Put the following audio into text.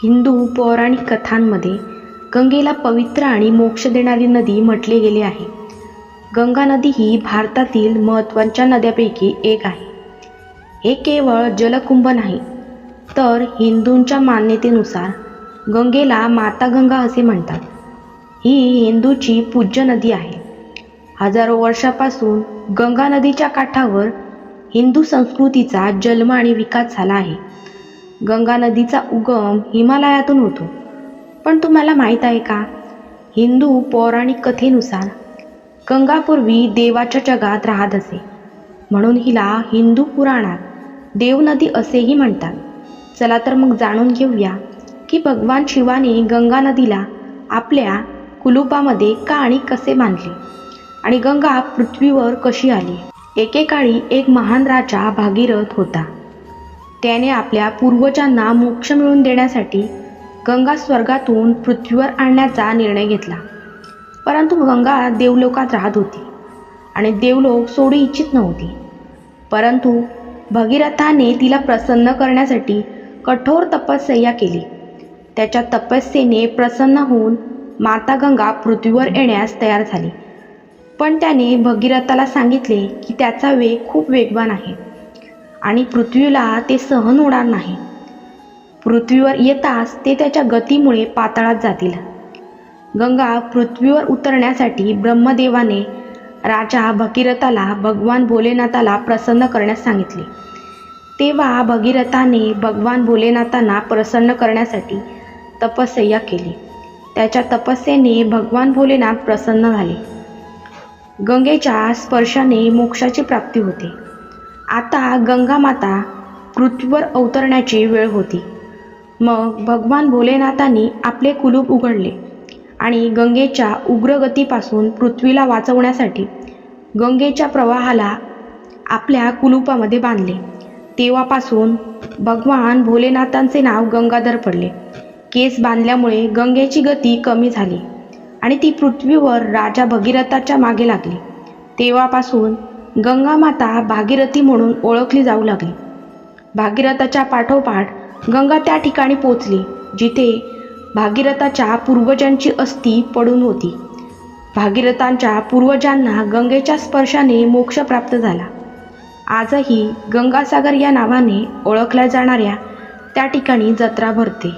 हिंदू पौराणिक कथांमध्ये गंगेला पवित्र आणि मोक्ष देणारी नदी म्हटले गेले आहे. गंगा नदी ही भारतातील महत्त्वाच्या नद्यांपैकी एक आहे. हे केवळ जलकुंभ नाही तर हिंदूंच्या मान्यतेनुसार गंगेला माता गंगा असे म्हणतात. ही हिंदूची पूज्य नदी आहे. हजारो वर्षापासून गंगा नदीच्या काठावर हिंदू संस्कृतीचा जन्म आणि विकास झाला आहे. गंगा नदीचा उगम हिमालयातून होतो. पण तुम्हाला माहीत आहे का? हिंदू पौराणिक कथेनुसार गंगापूर्वी देवाच्या जगात राहत असे. म्हणून हिला हिंदू पुराणात देवनदी असेही म्हणतात. चला तर मग जाणून घेऊया की भगवान शिवाने गंगा नदीला आपल्या कुलुपामध्ये का आणि कसे बांधले? आणि गंगा पृथ्वीवर कशी आली? एकेकाळी एक महान राजा भागीरथ होता. त्याने आपल्या पूर्वजांना मोक्ष मिळवून देण्यासाठी गंगा स्वर्गातून पृथ्वीवर आणण्याचा निर्णय घेतला. परंतु गंगा देवलोकात राहत होती आणि देवलोक सोडू इच्छित नव्हती. परंतु भगीरथाने तिला प्रसन्न करण्यासाठी कठोर तपस्या केली. त्याच्या तपस्येने प्रसन्न होऊन माता गंगा पृथ्वीवर येण्यास तयार झाली. पण त्याने भगीरथाला सांगितले की त्याचा वेग खूप वेगवान आहे. आणि पृथ्वीला ते सहन होणार नाही. पृथ्वीवर येताच ते त्याच्या गतीमुळे पाताळात जातील. गंगा पृथ्वीवर उतरण्यासाठी ब्रह्मदेवाने राजा भगीरथाला भगवान भोलेनाथाला प्रसन्न करण्यास सांगितले. तेव्हा भगीरथाने भगवान भोलेनाथांना प्रसन्न करण्यासाठी तपस्या केली. त्याच्या तपस्येने भगवान भोलेनाथ प्रसन्न झाले. गंगेच्या स्पर्शाने मोक्षाची प्राप्ती होते. आता गंगा माता पृथ्वीवर अवतरण्याची वेळ होती. मग भगवान भोलेनाथांनी आपले कुलूप उघडले आणि गंगेच्या उग्रगतीपासून पृथ्वीला वाचवण्यासाठी गंगेच्या प्रवाहाला आपल्या कुलूपामध्ये बांधले. तेव्हापासून भगवान भोलेनाथांचे नाव गंगाधर पडले. केस बांधल्यामुळे गंगेची गती कमी झाली आणि ती पृथ्वीवर राजा भगीरथाच्या मागे लागली. तेव्हापासून गंगामाता भागीरथी म्हणून ओळखली जाऊ लागली. भागीरथाच्या पाठोपाठ गंगा त्या ठिकाणी पोचली जिथे भागीरथाच्या पूर्वजांची अस्थी पडून होती. भागीरथांच्या पूर्वजांना गंगेच्या स्पर्शाने मोक्ष प्राप्त झाला. आजही गंगासागर या नावाने ओळखल्या जाणाऱ्या त्या ठिकाणी जत्रा भरते.